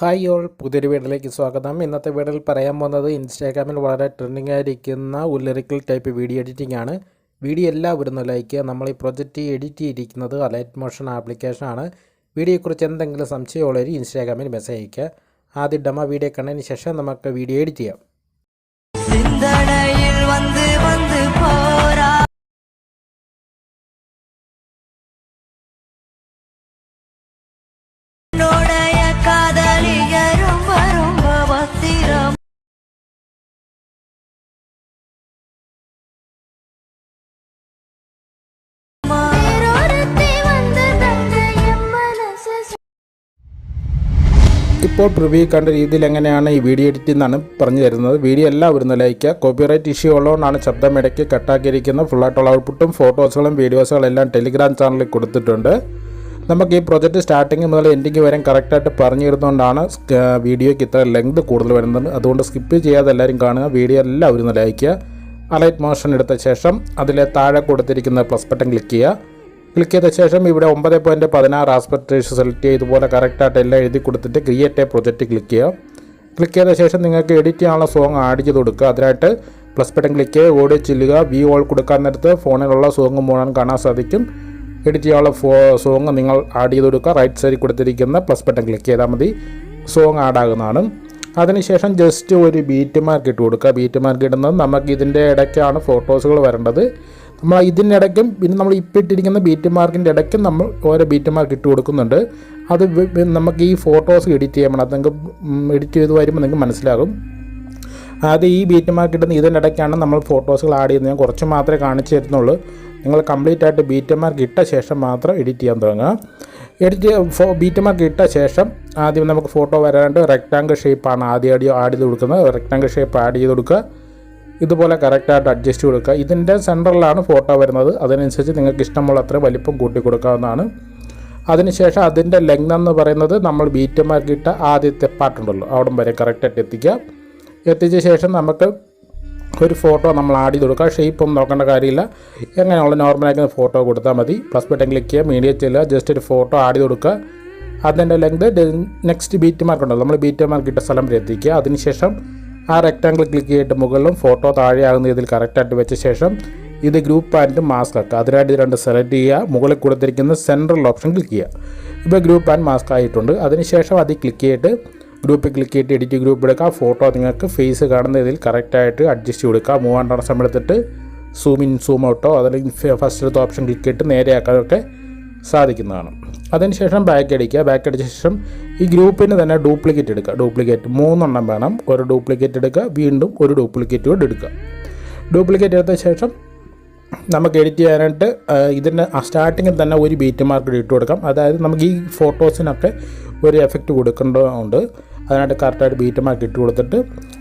Hi all പുതിയൊരു വീഡിയോയിലേക്ക് സ്വാഗതം. ഇന്നത്തെ വീഡിയോയിൽ പറയാൻ പോകുന്നത് ഇൻസ്റ്റാഗ്രാമിൽ വളരെ ട്രെൻഡിങ് ആയിരിക്കുന്ന ഉല്ലറിക്കൽ ടൈപ്പ് വീഡിയോ എഡിറ്റിംഗ് ആണ്. വീഡിയോ എല്ലാവരും ഒന്ന് ലൈക്ക് ചെയ്യുക. നമ്മൾ ഈ പ്രൊജക്റ്റ് എഡിറ്റ് ചെയ്തിരിക്കുന്നത് അലൈറ്റ് മോഷൻ ആപ്ലിക്കേഷൻ ആണ്. വീഡിയോയെക്കുറിച്ച് എന്തെങ്കിലും സംശയമുള്ളവർ ഇൻസ്റ്റാഗ്രാമിൽ മെസ്സേജ് അയയ്ക്കുക. ആദ്യം ഡെമോ വീഡിയോ കണ്ടതിന് ശേഷം നമുക്ക് വീഡിയോ എഡിറ്റ് ചെയ്യാം. ഇപ്പോൾ പ്രിവ്യൂ കണ്ട രീതിയിൽ എങ്ങനെയാണ് ഈ വീഡിയോ എഡിറ്റ് എന്നാണ് പറഞ്ഞു തരുന്നത്. വീഡിയോ എല്ലാവരും ഒന്ന് ലൈക്കുക കോപ്പിറൈറ്റ് ഇഷ്യൂ ഉള്ളതുകൊണ്ടാണ് ശബ്ദം ഇടയ്ക്ക് കട്ടാക്കിയിരിക്കുന്നത്. ഫുള്ളായിട്ടുള്ള ഔട്ട്പുട്ടും ഫോട്ടോസുകളും വീഡിയോസുകളും എല്ലാം ടെലിഗ്രാം ചാനലിൽ കൊടുത്തിട്ടുണ്ട്. നമുക്ക് ഈ പ്രൊജക്റ്റ് സ്റ്റാർട്ടിങ് മുതൽ എൻഡിങ് വരെ കറക്റ്റായിട്ട് പറഞ്ഞു തരുന്നതുകൊണ്ടാണ് വീഡിയോയ്ക്ക് ഇത്ര ലെങ്ത് കൂടുതൽ വരുന്നത്. അതുകൊണ്ട് സ്കിപ്പ് ചെയ്യാതെ എല്ലാവരും കാണുക. വീഡിയോ എല്ലാം ഒരു ലൈക്കുക അലൈറ്റ് മോഷൻ എടുത്ത ശേഷം അതിലെ താഴെ കൊടുത്തിരിക്കുന്ന പ്ലസ് ബട്ടൺ ക്ലിക്ക് ചെയ്യുക. ക്ലിക്ക് ചെയ്ത ശേഷം ഇവിടെ ഒമ്പത് പോയിന്റ് പതിനാറ് ആസ്പെക്ട് റേഷ്യോ സെലക്ട് ചെയ്ത് ഇതുപോലെ കറക്റ്റായിട്ട് എല്ലാം എഴുതി കൊടുത്തിട്ട് ക്രിയേറ്റ് എ പ്രൊജക്റ്റ് ക്ലിക്ക് ചെയ്യുക. ക്ലിക്ക് ചെയ്ത ശേഷം നിങ്ങൾക്ക് എഡിറ്റ് ചെയ്യാനുള്ള സോങ് ആഡ് ചെയ്ത് കൊടുക്കുക. അതിനായിട്ട് പ്ലസ് ബട്ടൺ ക്ലിക്ക് ചെയ്യുക ഓഡിയോ ചെല്ലുക വി ഓൾ കൊടുക്കാൻ നേരത്ത് ഫോണിലുള്ള സോങ് മുഴുവൻ കാണാൻ സാധിക്കും. എഡിറ്റ് ചെയ്യാനുള്ള ഫോ സോങ് നിങ്ങൾ ആഡ് ചെയ്ത് കൊടുക്കുക. റൈറ്റ് സൈഡിൽ കൊടുത്തിരിക്കുന്ന പ്ലസ് ബട്ടൺ ക്ലിക്ക് ചെയ്താൽ മതി. സോങ് ആഡ് ആകുന്നതാണ്. അതിനുശേഷം ജസ്റ്റ് ഒരു ബീറ്റ് മാർക്ക് ഇട്ട് കൊടുക്കുക. ബീറ്റ് മാർക്ക് ഇടുന്നത് നമുക്ക് ഇതിന്റെ ഇടയ്ക്കാണ് ഫോട്ടോസുകൾ വരേണ്ടത്. നമ്മൾ ഇതിനിടയ്ക്കും പിന്നെ നമ്മൾ ഇപ്പം ഇട്ടിരിക്കുന്ന ബീറ്റ് മാർക്കിന്റെ ഇടയ്ക്കും നമ്മൾ ഓരോ ബീറ്റ് മാർക്ക് ഇട്ട് കൊടുക്കുന്നുണ്ട്. അത് നമുക്ക് ഈ ഫോട്ടോസ് എഡിറ്റ് ചെയ്യണം അത് നിങ്ങൾക്ക് എഡിറ്റ് ചെയ്ത് വരുമ്പോൾ നിങ്ങൾക്ക് മനസ്സിലാകും. അത് ഈ ബീറ്റ് മാർക്ക് ഇടുന്ന ഇതിന്റെ ഇടയ്ക്കാണ് നമ്മൾ ഫോട്ടോസുകൾ ആഡ് ചെയ്യുന്നത്. ഞാൻ കുറച്ച് മാത്രമേ കാണിച്ചു തരുന്നുള്ളൂ. നിങ്ങൾ കംപ്ലീറ്റ് ആയിട്ട് ബീറ്റ് മാർക്ക് ഇട്ട ശേഷം മാത്രം എഡിറ്റ് ചെയ്യാൻ തുടങ്ങുക. എഡിറ്റ് ഫോ ബീറ്റ് മാർക്ക് ഇട്ട ശേഷം ആദ്യം നമുക്ക് ഫോട്ടോ വരാണ്ട് റെക്റ്റാങ്കിൾ ഷേപ്പാണ് ആദ്യം ആഡ് ചെയ്ത് കൊടുക്കുന്നത്. റെക്റ്റാങ്കിൾ ഷേപ്പ് ആഡ് ചെയ്ത് കൊടുക്കുക. ഇതുപോലെ കറക്റ്റായിട്ട് അഡ്ജസ്റ്റ് കൊടുക്കുക. ഇതിന്റെ സെന്ററിലാണ് ഫോട്ടോ വരുന്നത്. അതിനനുസരിച്ച് നിങ്ങൾക്ക് ഇഷ്ടമുള്ള അത്ര വലിപ്പം കൂട്ടി കൊടുക്കാവുന്നതാണ് അതിനുശേഷം അതിന്റെ ലെങ്ത് എന്ന് പറയുന്നത് നമ്മൾ ബീറ്റ് മാർക്കിട്ട ആദ്യത്തെ പാട്ടുണ്ടല്ലോ അവിടം വരെ കറക്റ്റായിട്ട് എത്തിക്കുക. എത്തിച്ച ശേഷം നമുക്ക് ഒരു ഫോട്ടോ നമ്മൾ ആഡ് ചെയ്ത് കൊടുക്കുക. ഷേപ്പൊന്നും നോക്കേണ്ട കാര്യമില്ല. എങ്ങനെയുള്ള നോർമലാക്കുന്ന ഫോട്ടോ കൊടുത്താൽ മതി. പ്ലസ് ബട്ടൺ ക്ലിക്ക് ചെയ്യുക മീഡിയ ചെല്ലുക ജസ്റ്റ് ഒരു ഫോട്ടോ ആഡ് ചെയ്ത് കൊടുക്കുക. അതിന്റെ ലെങ്ത് നെക്സ്റ്റ് ബീറ്റ് മാർക്ക് ഉണ്ടല്ലോ. നമ്മൾ ബീറ്റ് മാർക്ക് ഇട്ട സ്ഥലം വരെ എത്തിക്കുക. അതിനുശേഷം ആ റെക്റ്റാങ്കിൾ ക്ലിക്ക് ചെയ്തിട്ട് മുകളിലും ഫോട്ടോ താഴെയാകുന്ന ഇതിൽ കറക്റ്റായിട്ട് വെച്ച ശേഷം ഇത് ഗ്രൂപ്പ് ആൻഡ് മാസ്ക് ആക്കുക. അതിനായിട്ട് ഇത് രണ്ട് സെലക്ട് ചെയ്യുക. മുകളിൽ കൊടുത്തിരിക്കുന്ന സെൻട്രൽ ഓപ്ഷൻ ക്ലിക്ക് ചെയ്യുക. ഇപ്പോൾ ഗ്രൂപ്പ് ആൻഡ് മാസ്ക് ആയിട്ടുണ്ട്. അതിനുശേഷം അതിൽ ക്ലിക്ക് ചെയ്തിട്ട് ഗ്രൂപ്പിൽ ക്ലിക്ക് ചെയ്തിട്ട് എഡിറ്റ് ഗ്രൂപ്പ് എടുക്കുക. ഫോട്ടോ നിങ്ങൾക്ക് ഫേസ് കാണുന്ന ഇതിൽ കറക്റ്റായിട്ട് അഡ്ജസ്റ്റ് കൊടുക്കുക. മൂവാണ്ടാണ് സമയം എടുത്തിട്ട് സൂം ഇൻ സൂം ഔട്ടോ അതല്ലെങ്കിൽ ഫസ്റ്റ് എടുത്ത ഓപ്ഷൻ ക്ലിക്ക് ചെയ്തിട്ട് നേരെയാക്കാനൊക്കെ സാധിക്കുന്നതാണ്. അതിനുശേഷം ബാക്ക് അടിക്കുക. ബാക്ക് അടിച്ച ശേഷം ഈ ഗ്രൂപ്പിന് തന്നെ ഡ്യൂപ്ലിക്കേറ്റ് എടുക്കുക. ഡ്യൂപ്ലിക്കേറ്റ് മൂന്നെണ്ണം വേണം. ഒരു ഡ്യൂപ്ലിക്കേറ്റ് എടുക്കുക. വീണ്ടും ഒരു ഡ്യൂപ്ലിക്കേറ്റ് കൂടെ എടുക്കുക. ഡ്യൂപ്ലിക്കേറ്റ് എടുത്ത ശേഷം നമുക്ക് എഡിറ്റ് ചെയ്യാനായിട്ട് ഇതിന്റെ സ്റ്റാർട്ടിങ്ങിൽ തന്നെ ഒരു ബീറ്റ് മാർക്ക് ഇട്ട് കൊടുക്കാം. അതായത് നമുക്ക് ഈ ഫോട്ടോസിനൊക്കെ ഒരു എഫക്റ്റ് കൊടുക്കേണ്ടതുണ്ട്. അതിനായിട്ട് കറക്റ്റായിട്ട് ബീറ്റ് മാർക്ക് ഇട്ട് കൊടുത്തിട്ട്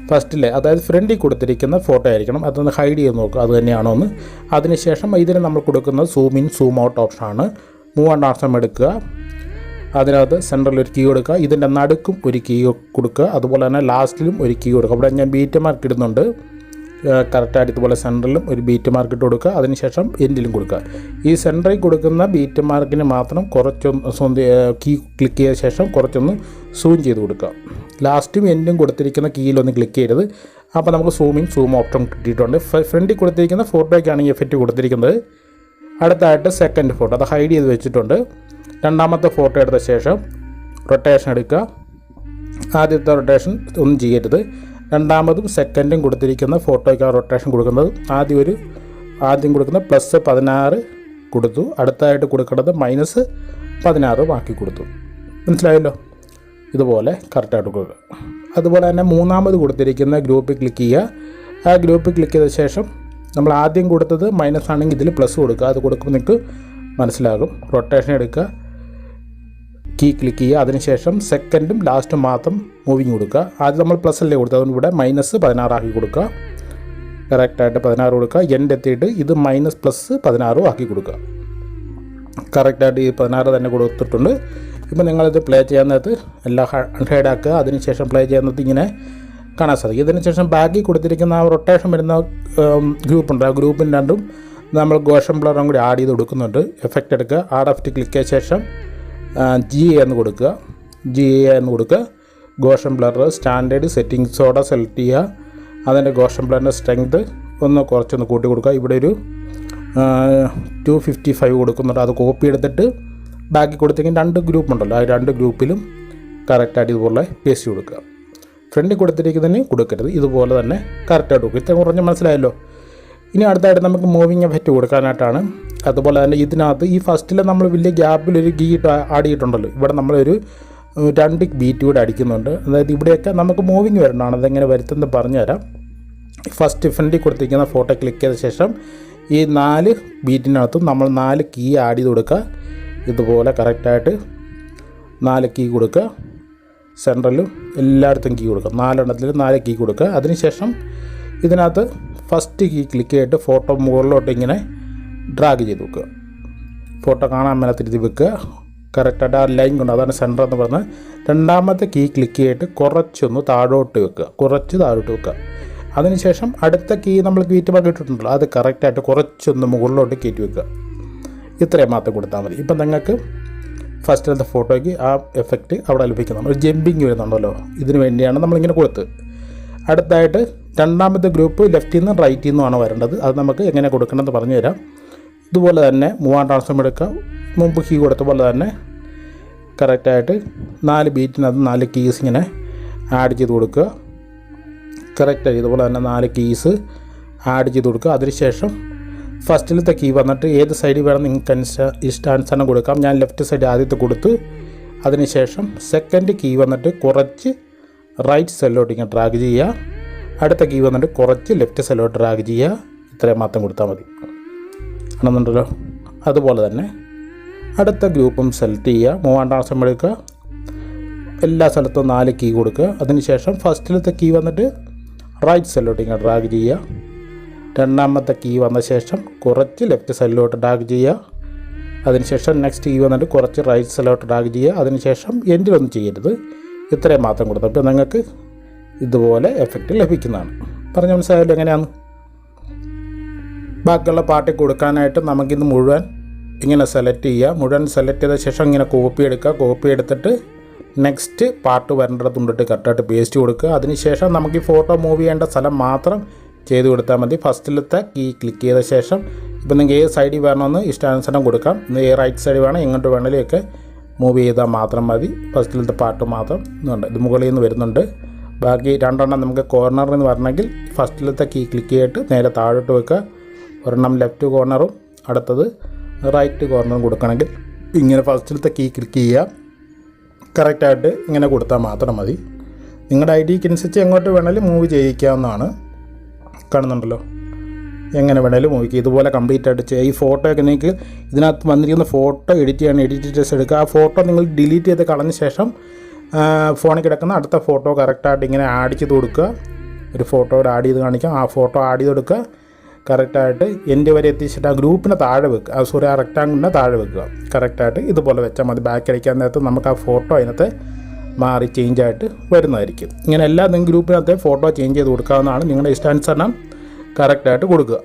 ഫസ്റ്റിലെ അതായത് ഫ്രണ്ടിൽ കൊടുത്തിരിക്കുന്ന ഫോട്ടോ ആയിരിക്കണം. അതൊന്ന് ഹൈഡ് ചെയ്ത് നോക്കുക. അത് തന്നെയാണോ എന്ന് അതിനുശേഷം ഇതിന് നമ്മൾ കൊടുക്കുന്നത് സൂം ഇൻ സൂം ഔട്ട് ഓപ്ഷനാണ് മൂവ് ആൻഡ് ആർസം എടുക്കുക. അതിനകത്ത് സെന്ററിൽ ഒരു കീ കൊടുക്കുക. ഇതിന്റെ നടുക്കും ഒരു കീ കൊടുക്കുക. അതുപോലെ തന്നെ ലാസ്റ്റിലും ഒരു കീ കൊടുക്കുക. അവിടെ ഞാൻ ബീറ്റ് മാർക്ക് ഇടുന്നുണ്ട്. കറക്റ്റായിട്ട് ഇതുപോലെ സെന്ററിലും ഒരു ബീറ്റ് മാർക്ക് ഇട്ട് കൊടുക്കുക. അതിനുശേഷം എൻഡിലും കൊടുക്കുക. ഈ സെന്ററിൽ കൊടുക്കുന്ന ബീറ്റ് മാർക്കിന് മാത്രം കുറച്ചൊന്ന് സ്വന്തം കീ ക്ലിക്ക് ചെയ്ത ശേഷം കുറച്ചൊന്ന് സൂം ചെയ്ത് കൊടുക്കുക. ലാസ്റ്റും എൻഡും കൊടുത്തിരിക്കുന്ന കീയിലൊന്ന് ക്ലിക്ക് ചെയ്തത് അപ്പോൾ നമുക്ക് സൂമിങ് സൂം ഓപ്ഷൻ കിട്ടിയിട്ടുണ്ട്. ഫ്രണ്ടിൽ കൊടുത്തിരിക്കുന്ന ഫോട്ടോയ്ക്കാണ് ഈ എഫക്റ്റ് കൊടുത്തിരിക്കുന്നത്. അടുത്തായിട്ട് സെക്കൻഡ് ഫോട്ടോ അത് ഹൈഡ് ചെയ്ത് വെച്ചിട്ടുണ്ട്. രണ്ടാമത്തെ ഫോട്ടോ എടുത്ത ശേഷം റൊട്ടേഷൻ എടുക്കുക. ആദ്യത്തെ റൊട്ടേഷൻ ഒന്നും ചെയ്യരുത്. രണ്ടാമതും സെക്കൻഡും കൊടുത്തിരിക്കുന്ന ഫോട്ടോയ്ക്കാണ് റൊട്ടേഷൻ കൊടുക്കുന്നത് ആദ്യം ഒരു ആദ്യം കൊടുക്കുന്ന പ്ലസ് പതിനാറ് കൊടുത്തു. അടുത്തായിട്ട് കൊടുക്കേണ്ടത് മൈനസ് പതിനാറ് ബാക്കി കൊടുത്തു. മനസ്സിലായല്ലോ? ഇതുപോലെ കറക്റ്റായിട്ട് കൊടുക്കുക. അതുപോലെ തന്നെ മൂന്നാമത് കൊടുത്തിരിക്കുന്ന ഗ്രൂപ്പിൽ ക്ലിക്ക് ചെയ്യുക. ആ ഗ്രൂപ്പിൽ ക്ലിക്ക് ചെയ്ത ശേഷം നമ്മൾ ആദ്യം കൊടുത്തത് മൈനസ് ആണെങ്കിൽ ഇതിൽ പ്ലസ് കൊടുക്കുക. അത് കൊടുക്കുമ്പോൾ നിങ്ങൾക്ക് മനസ്സിലാകും. റൊട്ടേഷൻ എടുക്കുക. കീ ക്ലിക്ക് ചെയ്യുക. അതിനുശേഷം സെക്കൻഡും ലാസ്റ്റും മാത്രം മൂവിങ് കൊടുക്കുക. ആദ്യം നമ്മൾ പ്ലസ് അല്ലേ കൊടുത്തത്? അതുകൊണ്ട് ഇവിടെ മൈനസ് പതിനാറാക്കി കൊടുക്കുക. കറക്റ്റായിട്ട് പതിനാറ് കൊടുക്കുക. എൻഡ് എത്തിയിട്ട് ഇത് മൈനസ് പ്ലസ് പതിനാറും ആക്കി കൊടുക്കുക. കറക്റ്റായിട്ട് ഈ പതിനാറ് തന്നെ കൊടുത്തിട്ടുണ്ട്. ഇപ്പം നിങ്ങളിത് പ്ലേ ചെയ്യാൻ നേരത്ത് എല്ലാം ഹൈഡ് ആക്കുക. അതിനുശേഷം പ്ലേ ചെയ്യുന്നത് ഇങ്ങനെ കാണാൻ സാധിക്കും. ഇതിനുശേഷം ബാക്കി കൊടുത്തിരിക്കുന്ന ആ റൊട്ടേഷൻ വരുന്ന ഗ്രൂപ്പുണ്ട് ആ ഗ്രൂപ്പിന് രണ്ടും നമ്മൾ ഗോഷൻ ബ്ലറും കൂടി ആഡ് ചെയ്ത് കൊടുക്കുന്നുണ്ട്. എഫക്റ്റ് എടുക്കുക. ആഡ് എഫക്റ്റ് ക്ലിക്ക് ചെയ്ത ശേഷം ജി എന്ന് കൊടുക്കുക. ജി എ എന്ന് കൊടുക്കുക. ഗോഷൻ ബ്ലർ സ്റ്റാൻഡേർഡ് സെറ്റിങ്സോടെ സെലക്ട് ചെയ്യുക. അതിന്റെ ഗോഷൻ ബ്ലറിന്റെ സ്ട്രെങ്ത് ഒന്ന് കുറച്ചൊന്ന് കൂട്ടി കൊടുക്കുക. ഇവിടെ ഒരു ടു ഫിഫ്റ്റി ഫൈവ് കൊടുക്കുന്നുണ്ട്. അത് കോപ്പി എടുത്തിട്ട് ബാക്കി കൊടുത്തെങ്കിൽ രണ്ട് ഗ്രൂപ്പ് ഉണ്ടല്ലോ. ആ രണ്ട് ഗ്രൂപ്പിലും കറക്റ്റായിട്ട് ഇതുപോലെ പേസ്റ്റ് കൊടുക്കുക. ഫ്രണ്ടിൽ കൊടുത്തിരിക്കുന്നതിന് കൊടുക്കരുത്. ഇതുപോലെ തന്നെ കറക്റ്റായിട്ട് കൊടുക്കും. ഇത്ര കുറഞ്ഞ് മനസ്സിലായല്ലോ? ഇനി അടുത്തായിട്ട് നമുക്ക് മൂവിങ് എഫക്റ്റ് കൊടുക്കാനായിട്ടാണ്. അതുപോലെ തന്നെ ഇതിനകത്ത് ഈ ഫസ്റ്റിൽ നമ്മൾ വലിയ ഗ്യാപ്പിൽ ഒരു ഗീ ആടിയിട്ടുണ്ടല്ലോ. ഇവിടെ നമ്മളൊരു രണ്ട് ബീറ്റ് കൂടെ അടിക്കുന്നുണ്ട്. അതായത് ഇവിടെയൊക്കെ നമുക്ക് മൂവിങ് വരണമാണ് അതെങ്ങനെ വരുത്തുന്നത് പറഞ്ഞുതരാം. ഫസ്റ്റ് ഫ്രണ്ടിൽ കൊടുത്തിരിക്കുന്ന ഫോട്ടോ ക്ലിക്ക് ചെയ്ത ശേഷം ഈ നാല് ബീറ്റിനകത്തും നമ്മൾ നാല് കീ ആഡ് ചെയ്ത് കൊടുക്കുക. ഇതുപോലെ കറക്റ്റായിട്ട് നാല് കീ കൊടുക്കുക. സെൻട്രലും എല്ലായിടത്തും കീ കൊടുക്കുക. നാലെണ്ണത്തിൽ നാല് കീ കൊടുക്കുക. അതിനുശേഷം ഇതിനകത്ത് ഫസ്റ്റ് കീ ക്ലിക്ക് ചെയ്തിട്ട് ഫോട്ടോ മുകളിലോട്ട് ഇങ്ങനെ ഡ്രാഗ് ചെയ്ത് വെക്കുക. ഫോട്ടോ കാണാൻ മേലത്തിരുത്തി വെക്കുക. കറക്റ്റായിട്ട് ആ ലൈൻ കൊണ്ട് അതാണ് സെന്റർ എന്ന് പറഞ്ഞാൽ രണ്ടാമത്തെ കീ ക്ലിക്ക് ചെയ്തിട്ട് കുറച്ചൊന്ന് താഴോട്ട് വെക്കുക. കുറച്ച് താഴോട്ട് വെക്കുക. അതിനുശേഷം അടുത്ത കീ നമ്മൾ കീറ്റുമ്പോൾ ഇട്ടിട്ടുണ്ടല്ലോ അത് കറക്റ്റായിട്ട് കുറച്ചൊന്ന് മുകളിലോട്ട് കയറ്റി വെക്കുക. ഇത്രയും മാത്രം കൊടുത്താൽ മതി. ഇപ്പം നിങ്ങൾക്ക് ഫസ്റ്റിലത്തെ ഫോട്ടോയ്ക്ക് ആ എഫക്റ്റ് അവിടെ ലഭിക്കുന്നു ഒരു ജമ്പിങ് വരുന്നുണ്ടല്ലോ. ഇതിന് വേണ്ടിയാണ് നമ്മളിങ്ങനെ കൊടുത്തത് അടുത്തായിട്ട് രണ്ടാമത്തെ ഗ്രൂപ്പ് ലെഫ്റ്റിൽ നിന്നും റൈറ്റിൽ നിന്നുമാണ് വരേണ്ടത്. അത് നമുക്ക് എങ്ങനെ കൊടുക്കണമെന്ന് പറഞ്ഞു തരാം ഇതുപോലെ തന്നെ മൂവാം ട്രാൻസ്ഫോം എടുക്കുക. മുമ്പ് കീ കൊടുത്ത പോലെ തന്നെ കറക്റ്റായിട്ട് നാല് ബീറ്റിനകത്ത് നാല് കീസ് ഇങ്ങനെ ആഡ് ചെയ്ത് കൊടുക്കുക. കറക്റ്റായി ഇതുപോലെ തന്നെ നാല് കീസ് ആഡ് ചെയ്ത് കൊടുക്കുക. അതിനുശേഷം ഫസ്റ്റിലത്തെ കീ വന്നിട്ട് ഏത് സൈഡിൽ വേണം നിങ്ങൾക്ക് അനുസ ഇഷ്ടാനുസരണം കൊടുക്കാം. ഞാൻ ലെഫ്റ്റ് സൈഡ് ആദ്യത്തെ കൊടുത്ത് അതിനുശേഷം സെക്കൻഡ് കീ വന്നിട്ട് കുറച്ച് റൈറ്റ് സൈഡിലോട്ട് ഇങ്ങനെ ഡ്രാഗ് ചെയ്യുക. അടുത്ത കീ വന്നിട്ട് കുറച്ച് ലെഫ്റ്റ് സൈഡിലോട്ട് ഡ്രാഗ് ചെയ്യുക. ഇത്രയും മാത്രം കൊടുത്താൽ മതി. ആണെന്നുണ്ടല്ലോ? അതുപോലെ തന്നെ അടുത്ത ഗ്രൂപ്പും സെലക്ട് ചെയ്യുക. മൂവാം ട്രാൻസ്ഫോം എടുക്കുക. എല്ലാ സ്ഥലത്തും നാല് കീ കൊടുക്കുക. അതിനുശേഷം ഫസ്റ്റിലത്തെ കീ വന്നിട്ട് റൈറ്റ് സൈഡിലോട്ട് ഇങ്ങനെ ഡ്രാഗ് ചെയ്യുക. രണ്ടാമത്തെ കീ വന്ന ശേഷം കുറച്ച് ലെഫ്റ്റ് സൈഡിലോട്ട് ഡാഗ് ചെയ്യുക. അതിനുശേഷം നെക്സ്റ്റ് കീ വന്നിട്ട് കുറച്ച് റൈറ്റ് സൈഡിലോട്ട് ഡാഗ് ചെയ്യുക. അതിനുശേഷം എൻഡിലൊന്നും ചെയ്യരുത്. ഇത്രയും മാത്രം കൊടുത്തു അപ്പോൾ നിങ്ങൾക്ക് ഇതുപോലെ എഫക്റ്റ് ലഭിക്കുന്നതാണ്. പറഞ്ഞ മനസ്സിലായല്ലോ എങ്ങനെയാണ്? ബാക്കിയുള്ള പാർട്ടി കൊടുക്കാനായിട്ട് നമുക്കിത് മുഴുവൻ ഇങ്ങനെ സെലക്ട് ചെയ്യുക. മുഴുവൻ സെലക്ട് ചെയ്ത ശേഷം ഇങ്ങനെ കോപ്പി എടുക്കുക. കോപ്പി എടുത്തിട്ട് നെക്സ്റ്റ് പാർട്ട് വരേണ്ടത് കൊണ്ടിട്ട് കറക്റ്റായിട്ട് പേസ്റ്റ് കൊടുക്കുക. അതിനുശേഷം നമുക്ക് ഈ ഫോട്ടോ മൂവ് ചെയ്യേണ്ട സ്ഥലം മാത്രം ചെയ്ത് കൊടുത്താൽ മതി. ഫസ്റ്റിലത്തെ കീ ക്ലിക്ക് ചെയ്ത ശേഷം ഇപ്പം നിങ്ങൾക്ക് ഏത് സൈഡിൽ വേണമെന്ന് ഇഷ്ടാനുസരണം കൊടുക്കാം. ഏ റൈറ്റ് സൈഡ് വേണം എങ്ങോട്ട് വേണമെങ്കിലും ഒക്കെ മൂവ് ചെയ്താൽ മാത്രം മതി. ഫസ്റ്റിലത്തെ പാർട്ട് മാത്രം ഇന്നുണ്ട് ഇത് മുകളിൽ നിന്ന് വരുന്നുണ്ട്. ബാക്കി രണ്ടെണ്ണം നമുക്ക് കോർണറിൽ നിന്ന് വരണമെങ്കിൽ ഫസ്റ്റിലത്തെ കീ ക്ലിക്ക് ചെയ്തിട്ട് നേരെ താഴോട്ട് വെക്കുക. ഒരെണ്ണം ലെഫ്റ്റ് കോർണറും അടുത്തത് റൈറ്റ് കോർണറും കൊടുക്കണമെങ്കിൽ ഇങ്ങനെ ഫസ്റ്റിലത്തെ കീ ക്ലിക്ക് ചെയ്യുക. കറക്റ്റായിട്ട് ഇങ്ങനെ കൊടുത്താൽ മാത്രം മതി. നിങ്ങളുടെ ഐ ഡിക്ക് അനുസരിച്ച് എങ്ങോട്ട് വേണമെങ്കിലും മൂവ് ചെയ്യിക്കാവുന്നതാണ്. കാണുന്നുണ്ടല്ലോ. എങ്ങനെ വേണേലും മൂവിക്ക് ഇതുപോലെ കംപ്ലീറ്റ് ആയിട്ട് ചെയ്യുക ഈ ഫോട്ടോ ഒക്കെ നിങ്ങൾക്ക് ഇതിനകത്ത് വന്നിരിക്കുന്ന ഫോട്ടോ എഡിറ്റ് ചെയ്യാൻ എഡിറ്റ് ചെയ്ത് എടുക്കുക. ആ ഫോട്ടോ നിങ്ങൾ ഡിലീറ്റ് ചെയ്ത് കളഞ്ഞ ശേഷം ഫോണിൽ കിടക്കുന്ന അടുത്ത ഫോട്ടോ കറക്റ്റായിട്ട് ഇങ്ങനെ ആഡ് ചെയ്ത് കൊടുക്കുക. ഒരു ഫോട്ടോ ആഡ് ചെയ്ത് കാണിക്കാം. ആ ഫോട്ടോ ആഡ് ചെയ്ത് കൊടുക്കുക. കറക്റ്റായിട്ട് എന്റെ വരെ എത്തിച്ചിട്ട് ആ ഗ്രൂപ്പിനെ താഴെ വെക്കുക. ആ സോറി ആ റെക്റ്റാങ്കിളിനെ താഴെ വെക്കുക. കറക്റ്റായിട്ട് ഇതുപോലെ വെച്ചാൽ മതി. ബാക്ക് അടിക്കാൻ നേരത്ത് നമുക്ക് ആ ഫോട്ടോ അതിനകത്ത് മാറി ചേഞ്ച് ആയിട്ട് വരുന്നതായിരിക്കും. ഇങ്ങനെ എല്ലാ നിങ്ങൾ ഗ്രൂപ്പിനകത്തെ ഫോട്ടോ ചേഞ്ച് ചെയ്ത് കൊടുക്കാവുന്നതാണ് നിങ്ങളുടെ ഇഷ്ടാനുസരണം കറക്റ്റായിട്ട് കൊടുക്കുക.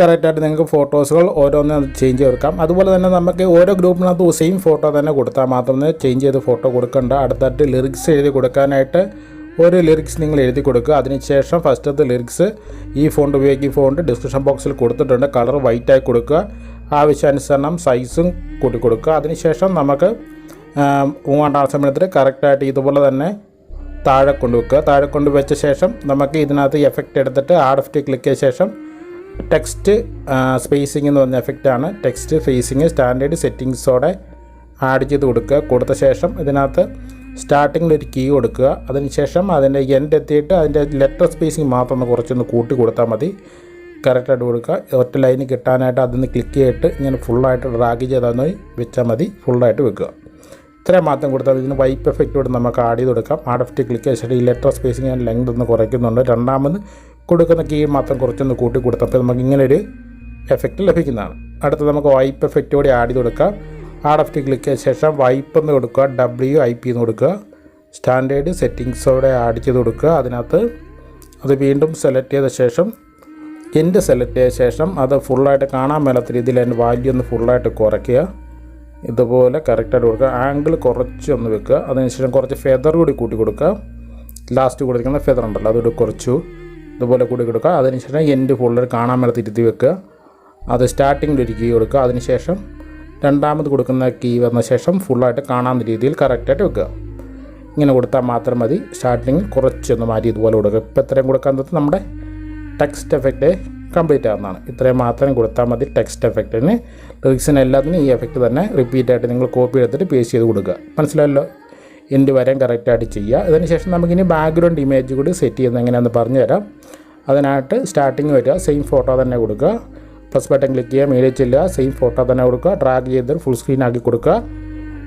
കറക്റ്റായിട്ട് നിങ്ങൾക്ക് ഫോട്ടോസുകൾ ഓരോന്നും ചേഞ്ച് ചെയ്ത് കൊടുക്കാം. അതുപോലെ തന്നെ നമുക്ക് ഓരോ ഗ്രൂപ്പിനകത്ത് സെയിം ഫോട്ടോ തന്നെ കൊടുത്താൽ മാത്രമേ ചേഞ്ച് ചെയ്ത് ഫോട്ടോ കൊടുക്കേണ്ട. അടുത്തായിട്ട് ലിറിക്സ് എഴുതി കൊടുക്കാനായിട്ട് ഒരു ലിറിക്സ് നിങ്ങൾ എഴുതി കൊടുക്കുക. അതിനുശേഷം ഫസ്റ്റത്തെ ലിറിക്സ് ഈ ഫോണ്ട് ഉപയോഗിക്കുന്ന ഫോണ്ട് ഡിസ്ക്രിപ്ഷൻ ബോക്സിൽ കൊടുത്തിട്ടുണ്ട്. കളർ വൈറ്റായി കൊടുക്കുക. ആവശ്യാനുസരണം സൈസും കൂട്ടി കൊടുക്കുക. അതിനുശേഷം നമുക്ക് മൂവാണ്ടാം സമയത്തിൽ കറക്റ്റായിട്ട് ഇതുപോലെ തന്നെ താഴെ കൊണ്ടുവെക്കുക. താഴെ കൊണ്ട് വെച്ച ശേഷം നമുക്ക് ഇതിനകത്ത് എഫക്റ്റ് എടുത്തിട്ട് ആഡ് ടി ക്ലിക്ക് ചെയ്ത ശേഷം ടെക്സ്റ്റ് സ്പേസിംഗ് എന്ന് പറഞ്ഞ എഫക്റ്റാണ് ടെക്സ്റ്റ് ഫേസിങ് സ്റ്റാൻഡേർഡ് സെറ്റിങ്സോടെ ആഡ് ചെയ്ത് കൊടുക്കുക. കൊടുത്ത ശേഷം ഇതിനകത്ത് സ്റ്റാർട്ടിങ്ങിൽ ഒരു കീ കൊടുക്കുക. അതിനുശേഷം അതിന്റെ എൻഡ് എത്തിയിട്ട് അതിന്റെ ലെറ്റർ സ്പേസിങ് മാത്രം ഒന്ന് കുറച്ചൊന്ന് കൂട്ടി കൊടുത്താൽ മതി. കറക്റ്റായിട്ട് കൊടുക്കുക. ഒറ്റ ലൈന് കിട്ടാനായിട്ട് അതിൽ നിന്ന് ക്ലിക്ക് ചെയ്തിട്ട് ഇങ്ങനെ ഫുള്ളായിട്ട് ഡ്രാഗ് ചെയ്താൽ വെച്ചാൽ മതി. ഫുള്ളായിട്ട് വെക്കുക. ഇത്രയും മാത്രം കൊടുത്താൽ ഇതിന് വൈപ്പ് എഫക്റ്റ് കൂടെ നമുക്ക് ആഡ് ചെയ്ത് കൊടുക്കാം. ആഡ് എഫക്റ്റ് ക്ലിക്ക് ചെയ്തിട്ട് ഈ ലെറ്റർ സ്പേസിങ് ഞാൻ ലെങ്ത് ഒന്ന് കുറയ്ക്കുന്നുണ്ട്. രണ്ടാമത് കൊടുക്കുന്ന കീ മാത്രം കുറച്ചൊന്ന് കൂട്ടി കൊടുത്തപ്പോൾ നമുക്ക് ഇങ്ങനൊരു എഫക്റ്റ് ലഭിക്കുന്നതാണ്. അടുത്ത് നമുക്ക് വൈപ്പ് എഫക്റ്റ് കൂടി ആഡ് ചെയ്ത് കൊടുക്കാം. ആഡ് എഫക്റ്റ് ക്ലിക്ക് ചെയ്ത ശേഷം വൈപ്പ് എന്ന് കൊടുക്കുക ഡബ്ല്യു ഐ പി എന്ന് കൊടുക്കുക സ്റ്റാൻഡേർഡ് സെറ്റിങ്സോടെ ആഡ് ചെയ്ത് കൊടുക്കുക. അതിനകത്ത് അത് വീണ്ടും സെലക്ട് ചെയ്ത ശേഷം എന്റെ സെലക്ട് ചെയ്ത ശേഷം അത് ഫുള്ളായിട്ട് കാണാൻ മേലാത്ത രീതിയിൽ അതിന്റെ വാല്യൂ ഒന്ന് ഫുള്ളായിട്ട് കുറയ്ക്കുക. ഇതുപോലെ കറക്റ്റായിട്ട് കൊടുക്കുക. ആംഗിൾ കുറച്ച് ഒന്ന് വെക്കുക. അതിനുശേഷം കുറച്ച് ഫെദർ കൂടി കൂട്ടി കൊടുക്കുക. ലാസ്റ്റ് കൊടുക്കുന്ന ഫെദർ ഉണ്ടല്ലോ അതോട് കുറച്ചു. ഇതുപോലെ കൂടി കൊടുക്കുക. അതിനുശേഷം എൻഡ് ഫുള്ളർ കാണാൻ മേലെ തിരുത്തി വെക്കുക. അത് സ്റ്റാർട്ടിങ്ങിൽ ഒരു കീ കൊടുക്കുക. അതിനുശേഷം രണ്ടാമത് കൊടുക്കുന്ന കീ വന്ന ശേഷം ഫുള്ളായിട്ട് കാണാവുന്ന രീതിയിൽ കറക്റ്റായിട്ട് വെക്കുക. ഇങ്ങനെ കൊടുത്താൽ മാത്രം മതി. സ്റ്റാർട്ടിങ്ങിൽ കുറച്ചൊന്ന് മാറ്റി ഇതുപോലെ കൊടുക്കുക. ഇപ്പോൾ ഇത്രയും കൊടുക്കാൻ നമ്മുടെ ടെക്സ്റ്റ് എഫക്റ്റ് കംപ്ലീറ്റ് ആവുന്നതാണ്. ഇത്രയും മാത്രം കൊടുത്താൽ മതി ടെക്സ്റ്റ് എഫക്റ്റിന് ലിറിക്സിന് എല്ലാത്തിനും ഈ എഫക്റ്റ് തന്നെ റിപ്പീറ്റ് ആയിട്ട് നിങ്ങൾ കോപ്പി എടുത്തിട്ട് പേസ്റ്റ് ചെയ്ത് കൊടുക്കുക. മനസ്സിലായല്ലോ? എന്റെ വരെയും കറക്റ്റായിട്ട് ചെയ്യുക. അതിനുശേഷം നമുക്കിനി ബാക്ക്ഗ്രൗണ്ട് ഇമേജ് കൂടി സെറ്റ് ചെയ്യുന്നത് എങ്ങനെയാണെന്ന് പറഞ്ഞു തരാം അതിനായിട്ട് സ്റ്റാർട്ടിങ് വരിക സെയിം ഫോട്ടോ തന്നെ കൊടുക്കുക. പ്ലസ് ബട്ടൺ ക്ലിക്ക് ചെയ്യുക മീഡിയ ചെല്ലുക സെയിം ഫോട്ടോ തന്നെ കൊടുക്കുക. ഡ്രാഗ് ചെയ്ത് ഫുൾ സ്ക്രീൻ ആക്കി കൊടുക്കുക.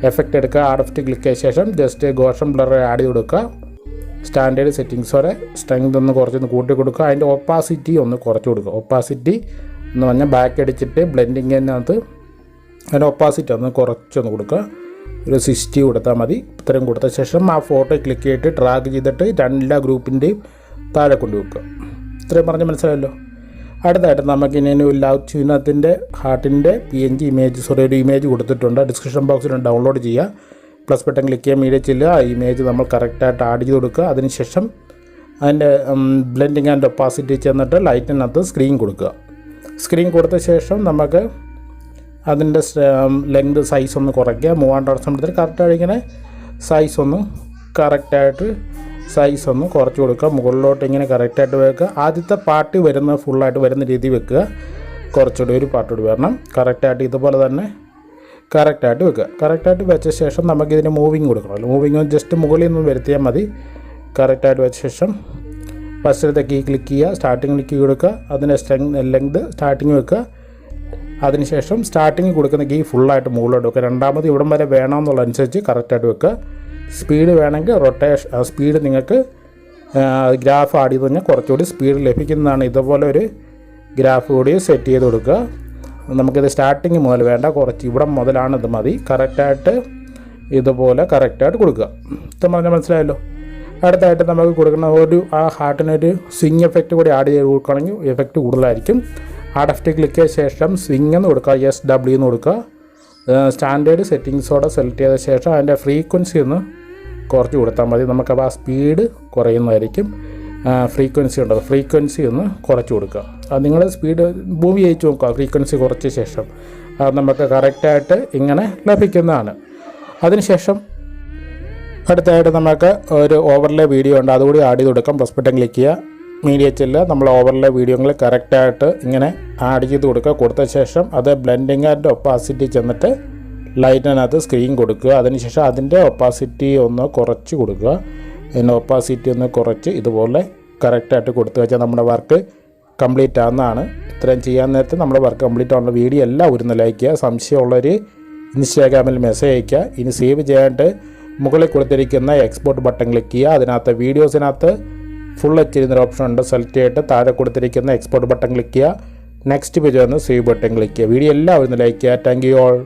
എഫക്റ്റ് എടുക്കുക ആഡ് ആർട്ടിഫിറ്റ് ക്ലിക്ക് ചെയ്ത ശേഷം ജസ്റ്റ് ഗോഷം ബ്ലർ ആഡ് ചെയ്ത് കൊടുക്കുക. സ്റ്റാൻഡേർഡ് സെറ്റിങ്സ് സെറ്റിങ്സോടെ സ്ട്രെങ്ത് ഒന്ന് കുറച്ചൊന്ന് കൂട്ടി കൊടുക്കുക. അതിന്റെ ഒപ്പാസിറ്റി ഒന്ന് കുറച്ച് കൊടുക്കുക. ഒപ്പാസിറ്റി എന്ന് പറഞ്ഞാൽ ബാക്ക് അടിച്ചിട്ട് ബ്ലെൻഡിങ്ങിനകത്ത് അതിന്റെ ഒപ്പാസിറ്റി ഒന്ന് കുറച്ചൊന്ന് കൊടുക്കുക. ഒരു സിക്സ്റ്റി കൊടുത്താൽ മതി. ഇത്രയും കൊടുത്ത ശേഷം ആ ഫോട്ടോ ക്ലിക്ക് ചെയ്തിട്ട് ട്രാക്ക് ചെയ്തിട്ട് എല്ലാ ഗ്രൂപ്പിന്റെയും താഴെ കൊണ്ടുവെക്കുക ഇത്രയും പറഞ്ഞ് മനസ്സിലായല്ലോ? അടുത്തായിട്ട് നമുക്ക് ഇനി ഒരു ലവ് ചിഹ്നത്തിന്റെ ഹാർട്ടിന്റെ P N G image sorry ഒരു ഇമേജ് കൊടുത്തിട്ടുണ്ട്. ഡിസ്ക്രിപ്ഷൻ ബോക്സിൽ ഡൗൺലോഡ് ചെയ്യുക. പ്ലസ് ബട്ടൺ ക്ലിക്ക് ചെയ്യാൻ മീഡിയ ചെല്ലുക. ആ ഇമേജ് നമ്മൾ കറക്റ്റായിട്ട് ആഡ് ചെയ്ത് കൊടുക്കുക. അതിനുശേഷം അതിന്റെ ബ്ലെൻഡിങ് ആൻഡ് ഒപ്പാസിറ്റി ചെന്നിട്ട് ലൈറ്റിനകത്ത് സ്ക്രീൻ കൊടുക്കുക. സ്ക്രീൻ കൊടുത്ത ശേഷം നമുക്ക് അതിന്റെ ലെങ്ത് സൈസ് ഒന്ന് കുറയ്ക്കുക. മൂവാണ്ട് സമയത്തിൽ കറക്റ്റായിട്ട് ഇങ്ങനെ സൈസ് ഒന്ന് കറക്റ്റായിട്ട് സൈസ് ഒന്ന് കുറച്ച് കൊടുക്കുക. മുകളിലോട്ട് ഇങ്ങനെ കറക്റ്റായിട്ട് വെക്കുക. ആദ്യത്തെ പാർട്ട് വരുന്ന ഫുള്ളായിട്ട് വരുന്ന രീതി വെക്കുക. കുറച്ചുകൂടി ഒരു പാർട്ട് കൂടി വരണം. കറക്റ്റായിട്ട് ഇതുപോലെ തന്നെ കറക്റ്റായിട്ട് വെക്കുക. കറക്റ്റായിട്ട് വെച്ച ശേഷം നമുക്കിതിന് മൂവിങ് കൊടുക്കണമല്ലോ മൂവിങ് ജസ്റ്റ് മുകളിൽ നിന്ന് വരുത്തിയാൽ മതി. കറക്റ്റായിട്ട് വെച്ച ശേഷം ഫസ്റ്റിലത്തെ കീ ക്ലിക്ക് ചെയ്യുക സ്റ്റാർട്ടിങ്ങിൽ കീ കൊടുക്കുക. അതിന്റെ സ്ട്രെങ് ലെങ്ത് സ്റ്റാർട്ടിങ് വെക്കുക. അതിനുശേഷം സ്റ്റാർട്ടിങ് കൊടുക്കുന്ന കീ ഫുള്ളായിട്ട് മുകളിലോട്ട് വെക്കുക. രണ്ടാമത് ഇവിടം വരെ വേണമെന്നുള്ളതനുസരിച്ച് കറക്റ്റായിട്ട് വെക്കുക. സ്പീഡ് വേണമെങ്കിൽ റൊട്ടേഷൻ സ്പീഡ് നിങ്ങൾക്ക് ഗ്രാഫ് ആഡ് ചെയ്ത് കഴിഞ്ഞാൽ കുറച്ചുകൂടി സ്പീഡ് ലഭിക്കുന്നതാണ് ഇതുപോലെ ഒരു ഗ്രാഫ് കൂടി സെറ്റ് ചെയ്ത് കൊടുക്കുക. നമുക്കിത് സ്റ്റാർട്ടിങ് മുതൽ വേണ്ട കുറച്ച് ഇവിടെ മുതലാണ് ഇത് മതി കറക്റ്റായിട്ട് ഇതുപോലെ കറക്റ്റായിട്ട് കൊടുക്കുക. ഇത്തം പറഞ്ഞാൽ മനസ്സിലായല്ലോ? അടുത്തായിട്ട് നമുക്ക് കൊടുക്കുന്ന ഒരു ആ ഹാർട്ടിനൊരു സ്വിങ് എഫക്റ്റ് കൂടി ആഡ് ചെയ്ത് കൊടുക്കുകയാണെങ്കിൽ എഫക്റ്റ് കൂടുതലായിരിക്കും. ആ ഡെഫ്റ്റ് ക്ലിക്ക് ചെയ്ത ശേഷം സ്വിങ് എന്ന് കൊടുക്കുക എസ് ഡബ്ല്യു എന്ന് കൊടുക്കുക. സ്റ്റാൻഡേർഡ് സെറ്റിങ്സോടെ സെലക്ട് ചെയ്ത ശേഷം അതിന്റെ ഫ്രീക്വൻസി ഒന്ന് കുറച്ച് കൊടുത്താൽ മതി. നമുക്കപ്പോൾ ആ സ്പീഡ് കുറയുന്നതായിരിക്കും. ഫ്രീക്വൻസി ഉണ്ടോ ഫ്രീക്വൻസി ഒന്ന് കുറച്ച് കൊടുക്കുക. നിങ്ങൾ സ്പീഡ് മൂവി അയച്ചു നോക്കുക ഫ്രീക്വൻസി കുറച്ച ശേഷം. അത് നമുക്ക് കറക്റ്റായിട്ട് ഇങ്ങനെ ലഭിക്കുന്നതാണ്. അതിനുശേഷം അടുത്തായിട്ട് നമുക്ക് ഒരു ഓവർലേ വീഡിയോ ഉണ്ട്. അതുകൂടി ആഡ് ചെയ്ത് കൊടുക്കാം. പ്ലസ് ബട്ടൺ ക്ലിക്ക് ചെയ്യുക. മീഡിയ ചെല്ലുക നമ്മൾ ഓവർലേ വീഡിയോകൾ കറക്റ്റായിട്ട് ഇങ്ങനെ ആഡ് ചെയ്ത് കൊടുക്കുക. കൊടുത്ത ശേഷം അത് ബ്ലെൻഡിങ് ആൻഡ് ഒപ്പാസിറ്റി ചെന്നിട്ട് ലൈറ്റിനകത്ത് സ്ക്രീൻ കൊടുക്കുക. അതിനുശേഷം അതിന്റെ ഒപ്പാസിറ്റി ഒന്ന് കുറച്ച് കൊടുക്കുക. അതിന്റെ ഒപ്പാസിറ്റി ഒന്ന് കുറച്ച് ഇതുപോലെ കറക്റ്റായിട്ട് കൊടുത്തു വെച്ചാൽ നമ്മുടെ വർക്ക് കംപ്ലീറ്റ് ആവുന്നതാണ് ഇത്രയും ചെയ്യാൻ നേരത്തെ നമ്മുടെ വർക്ക് കംപ്ലീറ്റ് ആവുന്ന വീഡിയോ എല്ലാം ഒരു ലൈക്ക് ചെയ്യുക. സംശയമുള്ളവർ ഇൻസ്റ്റാഗ്രാമിൽ മെസ്സേജ് അയയ്ക്കുക. ഇനി സേവ് ചെയ്യാനായിട്ട് മുകളിൽ കൊടുത്തിരിക്കുന്ന എക്സ്പോർട്ട് ബട്ടൺ ക്ലിക്ക് ചെയ്യുക. അതിനകത്ത് വീഡിയോസിനകത്ത് ഫുൾ എച്ച് എന്നൊരു ഓപ്ഷൻ ഉണ്ട്. സെലക്ട് ചെയ്തിട്ട് താഴെ കൊടുത്തിരിക്കുന്ന എക്സ്പോർട്ട് ബട്ടൺ ക്ലിക്ക് ചെയ്യുക. നെക്സ്റ്റ് പേജ് വന്ന് സേവ് ബട്ടൺ ക്ലിക്ക് ചെയ്യുക. വീഡിയോ എല്ലാവരും ലൈക്ക് ചെയ്യുക. Thank you all